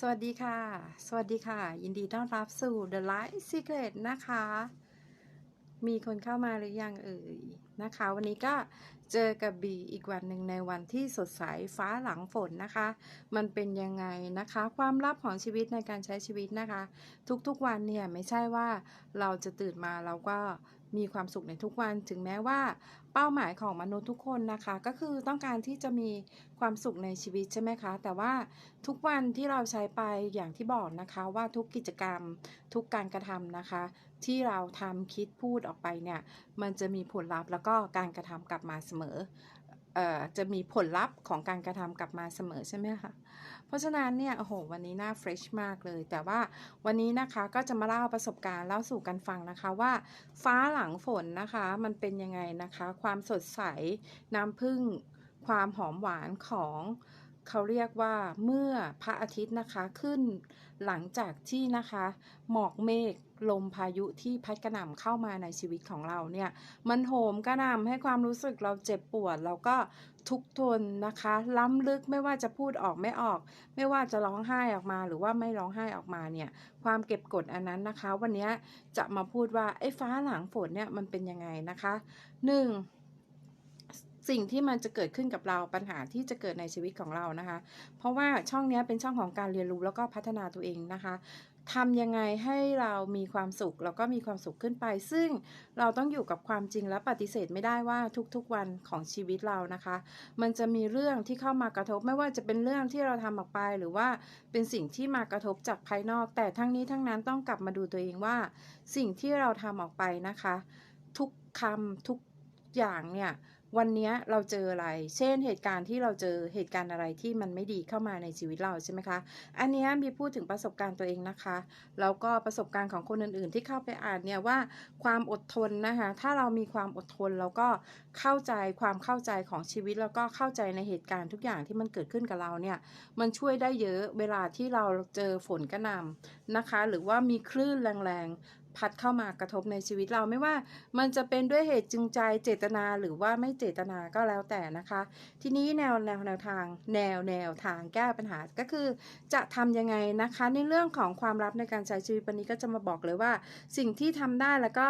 สวัสดีค่ะ สวัสดีค่ะ ยินดีต้อนรับสู่ The Light Secret นะคะ มีคนเข้ามาหรือยังเอ่ยนะคะ วันนี้ก็เจอกับบีอีกวันหนึ่งในวันที่สดใสฟ้าหลังฝนนะคะ มันเป็นยังไงนะคะ ความลับของชีวิตในการใช้ชีวิตนะคะ ทุกๆวันเนี่ยไม่ใช่ว่าเราจะตื่นมาเราก็ มีความสุขในทุกวันถึงแม้ว่า เป้าหมายของมนุษย์ทุกคนนะคะ ก็คือต้องการที่จะมีความสุขในชีวิตใช่ไหมคะ แต่ว่าทุกวันที่เราใช้ไปอย่างที่บอกนะคะว่าทุกกิจกรรมทุกการกระทำนะคะ ที่เราทำคิดพูดออกไปเนี่ย มันจะมีผลลัพธ์แล้วก็การกระทำกลับมาเสมอ จะมีผลลัพธ์ของการกระทำกลับมาเสมอใช่ไหมคะเพราะฉะนั้นเนี่ยโอ้โหวันนี้น่าเฟรชมากเลย แต่ว่าวันนี้นะคะก็จะมาเล่าประสบการณ์เล่าสู่กันฟังนะคะว่า ฟ้าหลังฝนนะคะมันเป็นยังไงนะคะ ความสดใสน้ำพึ่ง ความหอมหวานของ เขาเรียกว่าเมื่อพระอาทิตย์นะคะขึ้น หลังจากที่นะคะ หมอกเมฆลมพายุที่พัดกระหน่ำเข้ามาในชีวิตของเราเนี่ย มันโหมกระหน่ำให้ความรู้สึกเราเจ็บปวด แล้วก็ทุกทนนะคะ ล้ำลึกไม่ว่าจะพูดออกไม่ออก ไม่ว่าจะร้องไห้ออกมา หรือว่าไม่ร้องไห้ออกมาเนี่ย ความเก็บกดอันนั้นนะคะ วันนี้จะมาพูดว่าไอ้ฟ้าหลังฝนเนี่ยมันเป็นยังไงนะคะหนึ่ง สิ่งที่มันจะเกิดขึ้นกับเราปัญหาที่จะเกิดในชีวิตของเรานะคะ เพราะว่าช่องนี้เป็นช่องของการเรียนรู้แล้วก็พัฒนาตัวเองนะคะทำยังไงให้เรามีความสุขแล้วก็มีความสุขขึ้นไป ซึ่งเราต้องอยู่กับความจริงและปฏิเสธไม่ได้ว่าทุกๆวันของชีวิตเรานะคะ มันจะมีเรื่องที่เข้ามากระทบไม่ว่าจะเป็นเรื่องที่เราทำออกไป หรือว่าเป็นสิ่งที่มากระทบจากภายนอก แต่ทั้งนี้ทั้งนั้นต้องกลับมาดูตัวเองว่า สิ่งที่เราทำออกไปนะคะ ทุกคำทุกอย่างเนี่ย วันนี้เราเจออะไร เช่นเหตุการณ์ที่เราเจอเหตุการณ์อะไรที่มันไม่ดีเข้ามาในชีวิตเราใช่ไหมคะ อันนี้มีพูดถึงประสบการณ์ตัวเองนะคะ แล้วก็ประสบการณ์ของคนอื่นๆ ที่เข้าไปอ่านเนี่ยว่าความอดทนนะคะ ถ้าเรามีความอดทนแล้วก็เข้าใจความเข้าใจของชีวิตแล้วก็เข้าใจในเหตุการณ์ทุกอย่างที่มันเกิดขึ้นกับเราเนี่ย มันช่วยได้เยอะเวลาที่เราเจอฝนกระหน่ำนะคะ หรือว่ามีคลื่นแรง พัดเข้ามากระทบในชีวิตเราไม่ว่า มันจะเป็นด้วยเหตุจูงใจเจตนาหรือว่าไม่เจตนาก็แล้วแต่นะคะ ทีนี้แนวแนวแนวทาง แนวแนวทางแก้ปัญหาก็คือ จะทำยังไงนะคะ ในเรื่องของความลับในการใช้ชีวิตวันนี้ก็จะมาบอกเลยว่า สิ่งที่ทำได้แล้วก็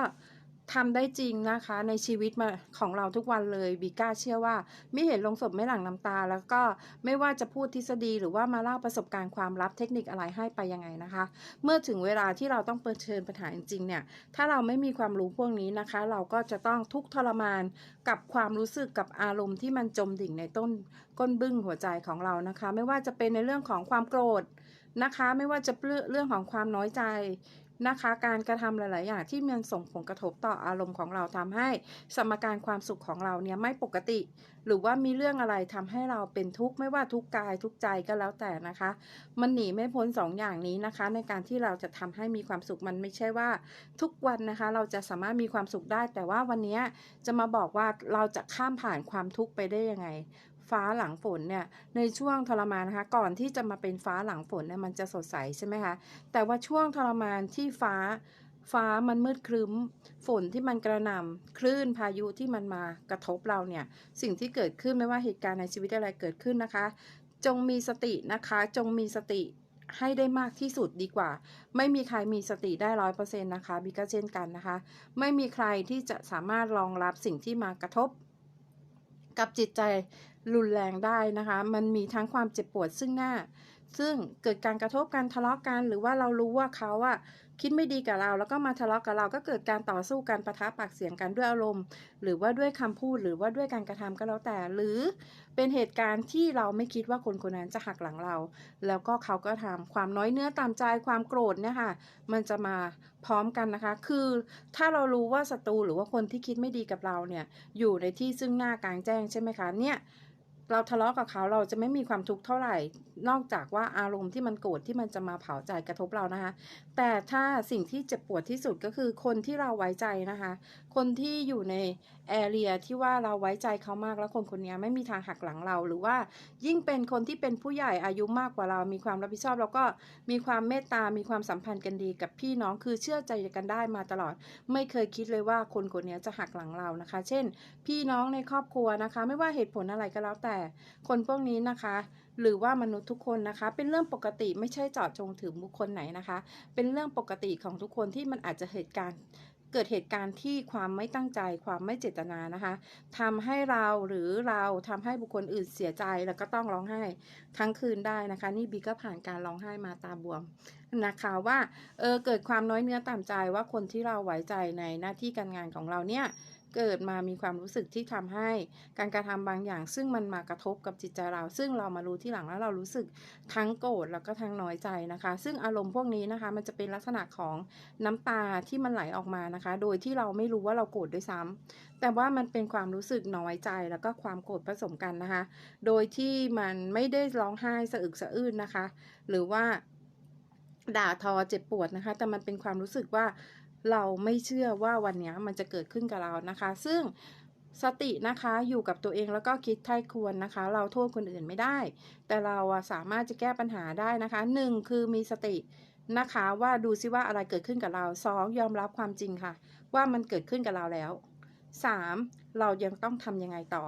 ทำได้จริงนะคะในชีวิตมาของเราทุกวันเลยบีก้าเชื่อว่าไม่เห็นลงศพไม่หลั่งน้ำตา แล้วก็ไม่ว่าจะพูดทฤษฎีหรือว่ามาเล่าประสบการณ์ความลับเทคนิคอะไรให้ไปยังไงนะคะ เมื่อถึงเวลาที่เราต้องเผชิญปัญหาจริงๆเนี่ยถ้าเราไม่มีความรู้พวกนี้นะคะ เราก็จะต้องทุกข์ทรมานกับความรู้สึกกับอารมณ์ที่มันจมดิ่งในต้นก้นบึ้งหัวใจของเรานะคะ ไม่ว่าจะเป็นในเรื่องของความโกรธนะคะ ไม่ว่าจะเรื่องของความน้อยใจ นะคะ การกระทำหลาย ๆ อย่างที่มันส่งผลกระทบต่ออารมณ์ของเราทำให้สมการความสุขของเราเนี่ยไม่ปกติ หรือว่ามีเรื่องอะไรทำให้เราเป็นทุกข์ไม่ว่าทุกกายทุกใจก็แล้วแต่นะคะ มันหนีไม่พ้นสองอย่างนี้นะคะ ในการที่เราจะทำให้มีความสุขมันไม่ใช่ว่า ทุกวันนะคะ เราจะสามารถมีความสุขได้ แต่ว่าวันนี้จะมาบอกว่าเราจะข้ามผ่านความทุกข์ไปได้ยังไง ฟ้าหลังฝนเนี่ยในช่วงทรมานนะคะก่อนที่จะมาเป็นฟ้าหลังฝนเนี่ยมันจะสดใสใช่ไหมคะแต่ว่าช่วงทรมานที่ฟ้าฟ้ามันมืดครึ้ม ฝนที่มันกระหน่ำคลื่นพายุที่มันมากระทบเราเนี่ย สิ่งที่เกิดขึ้นไม่ว่าเหตุการณ์ในชีวิตอะไรเกิดขึ้นนะคะ จงมีสตินะคะ จงมีสติให้ได้มากที่สุดดีกว่า ไม่มีใครมีสติได้ร้อยเปอร์เซ็นต์นะคะบิก็เช่นกันนะคะ ไม่มีใครที่จะสามารถรองรับสิ่งที่มากระทบกับจิตใจ รุนแรงได้นะคะ มันมีทั้งความเจ็บปวดซึ่งหน้า ซึ่งเกิดการกระทบกันทะเลาะกัน หรือว่าเรารู้ว่าเขาอะคิดไม่ดีกับเรา แล้วก็มาทะเลาะกับเราก็เกิดการต่อสู้กันปะทะปากเสียงกันด้วยอารมณ์ หรือว่าด้วยคำพูดหรือว่าด้วยการกระทำก็แล้วแต่ หรือเป็นเหตุการณ์ที่เราไม่คิดว่าคนคนนั้นจะหักหลังเรา แล้วก็เขาก็ทำความน้อยเนื้อตามใจความโกรธเนี่ยค่ะมันจะมาพร้อมกันนะคะ คือถ้าเรารู้ว่าศัตรูหรือว่าคนที่คิดไม่ดีกับเราเนี่ยอยู่ในที่ซึ่งหน้ากลางแจ้งใช่ไหมคะเนี่ย เราทะเลาะกับเขาเราจะไม่มีความทุกข์เท่าไหร่ นอกจากว่าอารมณ์ที่มันโกรธที่มันจะมาเผาใจกระทบเรานะคะ แต่ถ้าสิ่งที่เจ็บปวดที่สุดก็คือคนที่เราไว้ใจนะคะ คนที่อยู่ใน แอเรียที่ว่าเราไว้ใจเขามากแล้วคนคนนี้ไม่มีทางหักหลังเรา หรือว่ายิ่งเป็นคนที่เป็นผู้ใหญ่อายุมากกว่าเรา มีความรับผิดชอบแล้วก็มีความเมตตา มีความสัมพันธ์กันดีกับพี่น้องคือเชื่อใจกันได้มาตลอด ไม่เคยคิดเลยว่าคนคนนี้จะหักหลังเรานะคะ เช่น พี่น้องในครอบครัวนะคะ ไม่ว่าเหตุผลอะไรก็แล้วแต่ คนพวกนี้นะคะหรือว่ามนุษย์ทุกคนนะคะ เป็นเรื่องปกติไม่ใช่เจาะจงถึงบุคคลไหนนะคะ เป็นเรื่องปกติของทุกคนที่มันอาจจะเหตุการณ์ เกิดเหตุการณ์ที่ความไม่ตั้งใจความไม่เจตนานะคะทำให้เราหรือเราทำให้บุคคลอื่นเสียใจแล้วก็ต้องร้องไห้ทั้งคืนได้นะคะ นี่บีก็ผ่านการร้องไห้มาตาบวมนะคะว่าเออเกิดความน้อยเนื้อต่ำใจว่าคนที่เราไว้ใจในหน้าที่การงานของเราเนี่ย เกิดมามีความรู้สึกที่ทำให้การกระทำบางอย่าง ซึ่งมันมากระทบกับจิตใจเรา ซึ่งเรามารู้ที่หลังแล้วเรารู้สึกทั้งโกรธแล้วก็ทั้งน้อยใจนะคะ ซึ่งอารมณ์พวกนี้นะคะ มันจะเป็นลักษณะของน้ำตาที่มันไหลออกมานะคะ โดยที่เราไม่รู้ว่าเราโกรธด้วยซ้ำแต่ว่ามันเป็นความรู้สึกน้อยใจแล้วก็ความโกรธผสมกันนะคะ โดยที่มันไม่ได้ร้องไห้สะอึกสะอื้นนะคะ หรือว่าด่าทอเจ็บปวดนะคะ แต่มันเป็นความรู้สึกว่า เราไม่เชื่อว่าวันนี้มันจะเกิดขึ้นกับเรานะคะ ซึ่งสตินะคะอยู่กับตัวเองแล้วก็คิดไถ่ควรนะคะ เราโทษคนอื่นไม่ได้ แต่เราอะสามารถจะแก้ปัญหาได้นะคะหนึ่งคือมีสตินะคะว่าดูซิว่าอะไรเกิดขึ้นกับเราสองยอมรับความจริงค่ะ ว่ามันเกิดขึ้นกับเราแล้วสาม เรายังต้องทำยังไงต่อ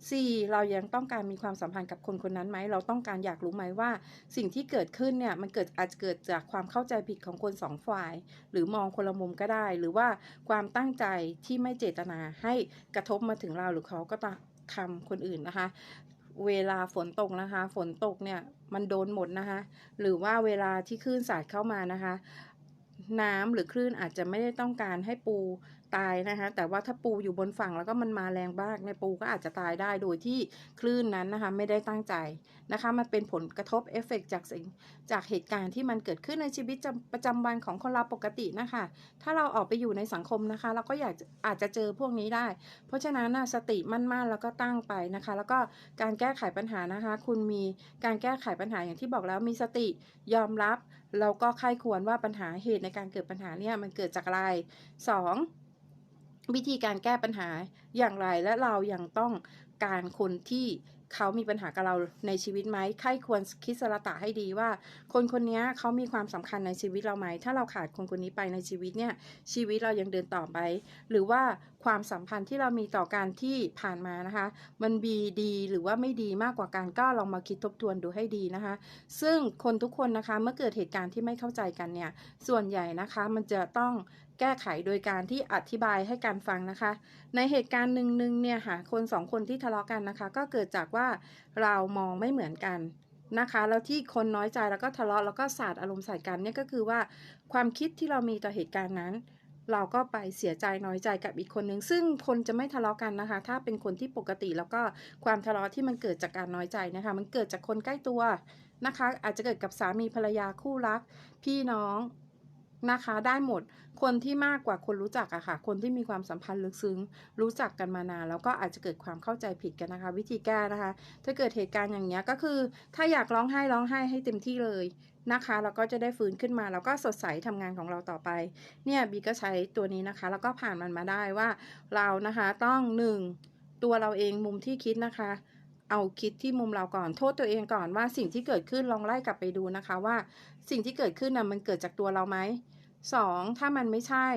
4. เรายังต้องการมีความสัมพันธ์กับคนคนนั้นไหม เราต้องการอยากรู้ไหมว่า สิ่งที่เกิดขึ้นเนี่ยมันเกิดอาจจะเกิดจากความเข้าใจผิดของคนสองฝ่าย หรือมองคนละมุมก็ได้ หรือว่าความตั้งใจที่ไม่เจตนาให้กระทบมาถึงเราหรือเขาก็ทำคนอื่นนะคะ เวลาฝนตกนะคะ ฝนตกเนี่ยมันโดนหมดนะคะ หรือว่าเวลาที่คลื่นสาดเข้ามานะคะ น้ำหรือคลื่นอาจจะไม่ได้ต้องการให้ปู ตายนะคะ แต่ว่าถ้าปูอยู่บนฝั่งแล้วก็มันมาแรงมากในปูก็อาจจะตายได้โดยที่คลื่นนั้นนะคะ ไม่ได้ตั้งใจนะคะ มันเป็นผลกระทบเอฟเฟกจากสิ่งจากเหตุการณ์ที่มันเกิดขึ้นในชีวิตประจำวันของคนเราปกตินะคะ ถ้าเราออกไปอยู่ในสังคมนะคะ เราก็อยากอาจจะเจอพวกนี้ได้ เพราะฉะนั้นนะสติมั่นๆแล้วก็ตั้งไปนะคะ แล้วก็การแก้ไขปัญหานะคะ คุณมีการแก้ไขปัญหาอย่างที่บอกแล้วมีสติยอมรับแล้วก็ใครควรว่าปัญหาเหตุในการเกิดปัญหาเนี่ยมันเกิดจากอะไร 2. วิธีการแก้ปัญหาอย่างไรและเรายังต้องการคนที่เขามีปัญหากับเราในชีวิตไหมใครควรคิดสระตะให้ดีว่า คนคนนี้เขามีความสำคัญในชีวิตเราไหม ถ้าเราขาดคนคนนี้ไปในชีวิตเนี่ย ชีวิตเรายังเดินต่อไป หรือว่าความสัมพันธ์ที่เรามีต่อการที่ผ่านมานะคะ มันบีดีหรือว่าไม่ดีมากกว่าการก็ลองมาคิดทบทวนดูให้ดีนะคะ ซึ่งคนทุกคนนะคะเมื่อเกิดเหตุการณ์ที่ไม่เข้าใจกันเนี่ย ส่วนใหญ่นะคะมันจะต้อง แก้ไขโดยการที่อธิบายให้การฟังนะคะ ในเหตุการณ์หนึ่งๆเนี่ยค่ะคนสองคนที่ทะเลาะกันนะคะ ก็เกิดจากว่าเรามองไม่เหมือนกันนะคะ แล้วที่คนน้อยใจแล้วก็ทะเลาะแล้วก็สาดอารมณ์ใส่กันเนี่ยก็คือว่าความคิดที่เรามีต่อเหตุการณ์นั้น เราก็ไปเสียใจน้อยใจกับอีกคนหนึ่งซึ่งคนจะไม่ทะเลาะกันนะคะ ถ้าเป็นคนที่ปกติแล้วก็ความทะเลาะที่มันเกิดจากการน้อยใจนะคะ มันเกิดจากคนใกล้ตัวนะคะ อาจจะเกิดกับสามีภรรยาคู่รัก พี่น้อง นะคะ ได้หมดคนที่มากกว่าคนรู้จักอะค่ะ คนที่มีความสัมพันธ์ลึกซึ้ง รู้จักกันมานานแล้วก็อาจจะเกิดความเข้าใจผิดกันนะคะ วิธีแก้นะคะ ถ้าเกิดเหตุการณ์อย่างนี้ก็คือ ถ้าอยากร้องไห้ร้องไห้ให้เต็มที่เลยนะคะแล้วก็จะได้ฟื้นขึ้นมาแล้วก็สดใสทำงานของเราต่อไป เนี่ยบีก็ใช้ตัวนี้นะคะ แล้วก็ผ่านมันมาได้ว่าเรานะคะต้องหนึ่งตัวเราเองมุมที่คิดนะคะ เอาคิดที่มุมเราก่อนโทษตัวเองก่อนว่าสิ่งที่เกิดขึ้นลองไล่กลับไปดูนะคะว่า สิ่งที่เกิดขึ้นนะ่ะมันเกิดจากตัวเราไหม สองถ้ามันไม่ใช่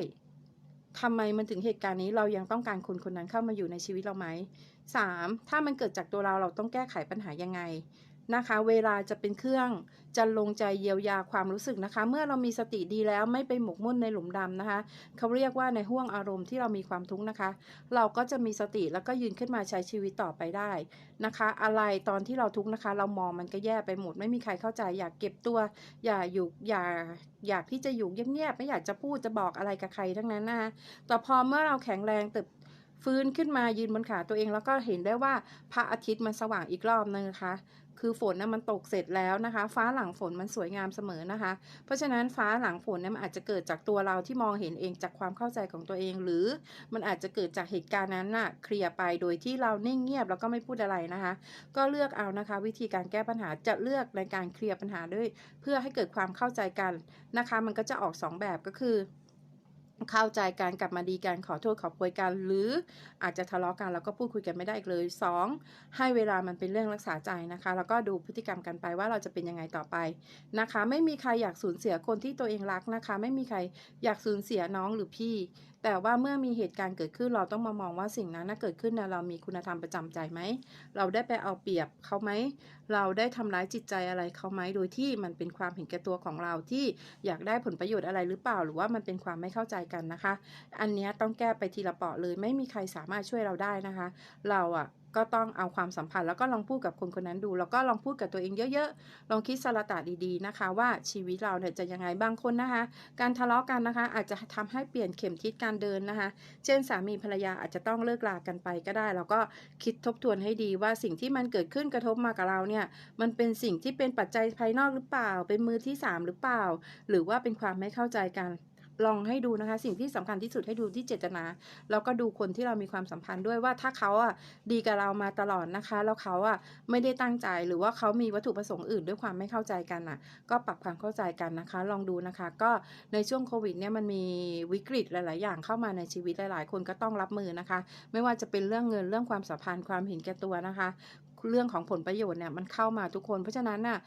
ทำไมมันถึงเหตุการณ์นี้เรายังต้องการคนคนนั้นเข้ามาอยู่ในชีวิตเราไหมสามถ้ามันเกิดจากตัวเราเราต้องแก้ไขปัญหายังไง นะคะ เวลาจะเป็นเครื่องจะลงใจเยียวยาความรู้สึกนะคะ เมื่อเรามีสติดีแล้วไม่ไปหมกมุ่นในหลุมดำนะคะ เขาเรียกว่าในห่วงอารมณ์ที่เรามีความทุกข์นะคะ เราก็จะมีสติแล้วก็ยืนขึ้นมาใช้ชีวิตต่อไปได้นะคะ อะไรตอนที่เราทุกข์นะคะ เรามองมันก็แย่ไปหมด ไม่มีใครเข้าใจ อยากเก็บตัว อย่าอยู่อย่าอยากที่จะอยู่เงียบๆไม่อยากจะพูดจะบอกอะไรกับใครทั้งนั้นนะคะแต่พอเมื่อเราแข็งแรงตึบฟื้นขึ้นมายืนบนขาตัวเองแล้วก็เห็นได้ว่าพระอาทิตย์มันสว่างอีกรอบนึงนะคะ คือฝนนะมันตกเสร็จแล้วนะคะ ฟ้าหลังฝนมันสวยงามเสมอนะคะ เพราะฉะนั้นฟ้าหลังฝนเนี่ยมันอาจจะเกิดจากตัวเราที่มองเห็นเองจากความเข้าใจของตัวเอง หรือมันอาจจะเกิดจากเหตุการณ์นั้นน่ะเคลียร์ไปโดยที่เรานิ่งเงียบแล้วก็ไม่พูดอะไรนะคะ ก็เลือกเอานะคะ วิธีการแก้ปัญหาจะเลือกในการเคลียร์ปัญหาด้วย เพื่อให้เกิดความเข้าใจกันนะคะ มันก็จะออก 2 แบบก็คือ เข้าใจกันกลับมาดีกันขอโทษขอโพยกัน หรืออาจจะทะเลาะกันแล้วก็พูดคุยกันไม่ได้อีกเลย 2. ให้เวลามันเป็นเรื่องรักษาใจนะคะ แล้วก็ดูพฤติกรรมกันไปว่าเราจะเป็นยังไงต่อไปนะคะ ไม่มีใครอยากสูญเสียคนที่ตัวเองรักนะคะ ไม่มีใครอยากสูญเสียน้องหรือพี่ แต่ว่าเมื่อมีเหตุการณ์เกิดขึ้นเราต้องมามองว่าสิ่งนั้นนะเกิดขึ้นนะเรามีคุณธรรมประจำใจไหมเราได้ไปเอาเปรียบเขาไหมเราได้ทำร้ายจิตใจอะไรเขาไหมโดยที่มันเป็นความเห็นแก่ตัวของเราที่อยากได้ผลประโยชน์อะไรหรือเปล่า หรือว่ามันเป็นความไม่เข้าใจกันนะคะ อันนี้ต้องแก้ไปทีละเปาะเลยไม่มีใครสามารถช่วยเราได้นะคะ เราอะ ก็ต้องเอาความสัมพันธ์แล้วก็ลองพูดกับคนคนนั้นดู แล้วก็ลองพูดกับตัวเองเยอะๆ ลองคิดสารตะดีๆนะคะ ว่าชีวิตเราเนี่ยจะยังไงบางคนนะคะ การทะเลาะกันนะคะ อาจจะทำให้เปลี่ยนเข็มทิศการเดินนะคะ เช่นสามีภรรยาอาจจะต้องเลิกลากันไปก็ได้ แล้วก็คิดทบทวนให้ดีว่าสิ่งที่มันเกิดขึ้นกระทบมากับเราเนี่ยมันเป็นสิ่งที่เป็นปัจจัยภายนอกหรือเปล่า เป็นมือที่สามหรือเปล่า หรือว่าเป็นความไม่เข้าใจกัน ลองให้ดูนะคะ สิ่งที่สำคัญที่สุดให้ดูที่เจตนา แล้วก็ดูคนที่เรามีความสัมพันธ์ด้วยว่าถ้าเขาอะดีกับเรามาตลอดนะคะ แล้วเขาอะไม่ได้ตั้งใจหรือว่าเขามีวัตถุประสงค์อื่นด้วยความไม่เข้าใจกันน่ะ ก็ปรับความเข้าใจกันนะคะ ลองดูนะคะ ก็ในช่วงโควิดเนี่ยมันมีวิกฤตหลาย ๆ อย่างเข้ามาในชีวิตหลาย ๆ คนก็ต้องรับมือนะคะ ไม่ว่าจะเป็นเรื่องเงินเรื่องความสัมพันธ์ความเห็นแก่ตัวนะคะ เรื่องของผลประโยชน์เนี่ยมันเข้ามาทุกคน เพราะฉะนั้นน่ะ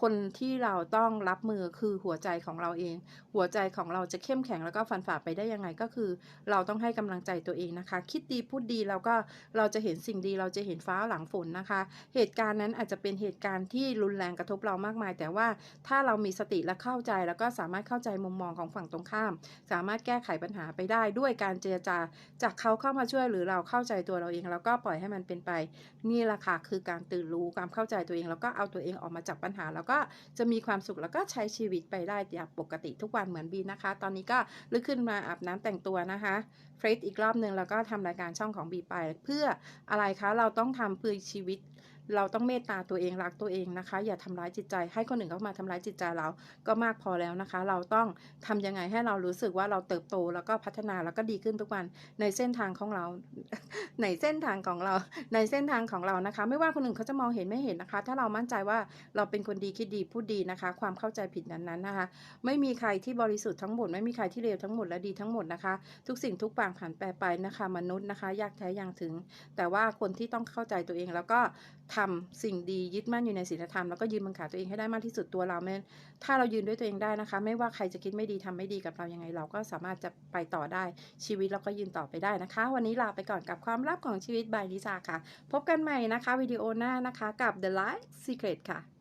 คนที่เราต้องรับมือคือหัวใจของเราเอง หัวใจของเราจะเข้มแข็งแล้วก็ฟันฝ่าไปได้ยังไงก็คือ เราต้องให้กำลังใจตัวเองนะคะ คิดดีพูดดีแล้วก็เราจะเห็นสิ่งดีเราจะเห็นฟ้าหลังฝนนะคะ เหตุการณ์นั้นอาจจะเป็นเหตุการณ์ที่รุนแรงกระทบเรามากมาย แต่ว่าถ้าเรามีสติและเข้าใจแล้วก็สามารถเข้าใจมุมมองของฝั่งตรงข้าม สามารถแก้ไขปัญหาไปได้ด้วยการเจรจา จากเขาเข้ามาช่วยหรือเราเข้าใจตัวเราเอง แล้วก็ปล่อยให้มันเป็นไป นี่แหละค่ะคือการตื่นรู้ความเข้าใจตัวเอง แล้วก็เอาตัวเองออกมาจากปัญหาแล้วก็จะมีความสุขแล้วก็ใช้ชีวิตไปได้อย่างปกติทุกวันเหมือนบีนะคะ ตอนนี้ก็ลุกขึ้นมาอาบน้ำแต่งตัวนะคะเฟรชอีกรอบหนึ่งแล้วก็ทำรายการช่องของบีไป เพื่ออะไรคะเราต้องทำเพื่อชีวิต เราต้องเมตตาตัวเองรักตัวเองนะคะ อย่าทำร้ายจิตใจ ให้คนอื่นเข้ามาทำร้ายจิตใจเราก็มากพอแล้วนะคะ เราต้องทำยังไงให้เรารู้สึกว่าเราเติบโตแล้วก็พัฒนาแล้วก็ดีขึ้นทุกวันในเส้นทางของเรา ในเส้นทางของเราในเส้นทางของเรานะคะ ไม่ว่าคนอื่นเขาจะมองเห็นไม่เห็นนะคะ ถ้าเรามั่นใจว่าเราเป็นคนดีคิดดีพูดดีนะคะ ความเข้าใจผิดนั้นๆนะคะ ไม่มีใครที่บริสุทธิ์ทั้งหมด ไม่มีใครที่เลวทั้งหมดและดีทั้งหมดนะคะ ทุกสิ่งทุกอย่างผ่านไปไปนะคะ มนุษย์นะคะ ยากแท้อย่างถึง แต่ว่าคนที่ต้องเข้าใจตัวเองแล้วก็ทำสิ่งดียึดมั่นอยู่ในศีลธรรมแล้วก็ยืนบนขาตัวเองให้ได้มากที่สุดตัวเราแม้ถ้าเรายืนด้วยตัวเองได้นะคะ ไม่ว่าใครจะคิดไม่ดีทำไม่ดีกับเรายังไง เราก็สามารถจะไปต่อได้ชีวิตเราก็ยืนต่อไปได้นะคะ วันนี้ลาไปก่อนกับความลับของชีวิตบายลิซาค่ะ พบกันใหม่นะคะวิดีโอหน้านะคะกับ The Life Secret ค่ะ